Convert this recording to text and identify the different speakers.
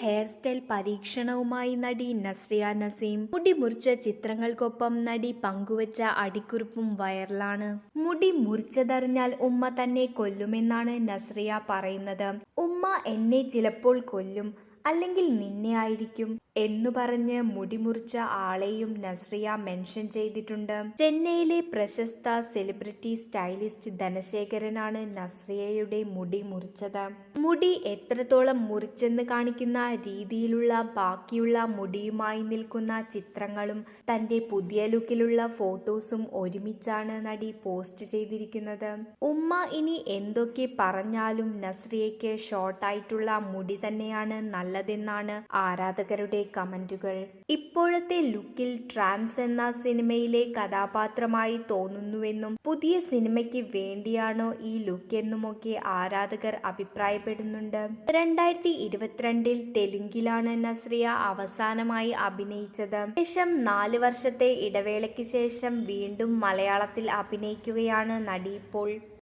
Speaker 1: Hair style പരീക്ഷണവുമായി നടി നസ്രിയ നസീം മുടി മുറിച്ച ചിത്രങ്ങൾക്കൊപ്പം നടി പങ്കുവച്ച അടിക്കുറിപ്പും വൈറലാണ്. മുടി മുറിച്ചതറിഞ്ഞാൽ ഉമ്മ തന്നെ കൊല്ലുമെന്നാണ് നസ്രിയ പറയുന്നത്. ഉമ്മ എന്നെ ചിലപ്പോൾ കൊല്ലും അല്ലെങ്കിൽ നിന്നെ ആയിരിക്കും. എന്നു പറഞ്ഞ് മുടി മുറിച്ച ആളെയും നസ്രിയ മെൻഷൻ ചെയ്തിട്ടുണ്ട്. ചെന്നൈയിലെ പ്രശസ്ത സെലിബ്രിറ്റി സ്റ്റൈലിസ്റ്റ് ധനശേഖരനാണ് നസ്രിയയുടെ മുടി മുറിച്ചത്. മുടി എത്രത്തോളം മുറിച്ചെന്ന് കാണിക്കുന്ന രീതിയിലുള്ള ബാക്കിയുള്ള മുടിയുമായി നിൽക്കുന്ന ചിത്രങ്ങളും തന്റെ പുതിയ ലുക്കിലുള്ള ഫോട്ടോസും ഒരുമിച്ചാണ് നടി പോസ്റ്റ് ചെയ്തിരിക്കുന്നത്. ഉമ്മ ഇനി എന്തൊക്കെ പറഞ്ഞാലും നസ്രിയയ്ക്ക് ഷോർട്ടായിട്ടുള്ള മുടി തന്നെയാണ് നല്ലതെന്നാണ് ആരാധകരുടെ കമന്റുകൾ. ഇപ്പോഴത്തെ ലുക്കിൽ ട്രാൻസ് എന്ന സിനിമയിലെ കഥാപാത്രമായി തോന്നുന്നുവെന്നും പുതിയ സിനിമയ്ക്ക് വേണ്ടിയാണോ ഈ ലുക്ക് എന്നുമൊക്കെ ആരാധകർ അഭിപ്രായപ്പെടുന്നുണ്ട്. രണ്ടായിരത്തി ഇരുപത്തിരണ്ടിൽ തെലുങ്കിലാണ് നസ്രിയ അവസാനമായി അഭിനയിച്ചത്. ശേഷം നാല് വർഷത്തെ ഇടവേളയ്ക്ക് ശേഷം വീണ്ടും മലയാളത്തിൽ അഭിനയിക്കുകയാണ് നടി ഇപ്പോൾ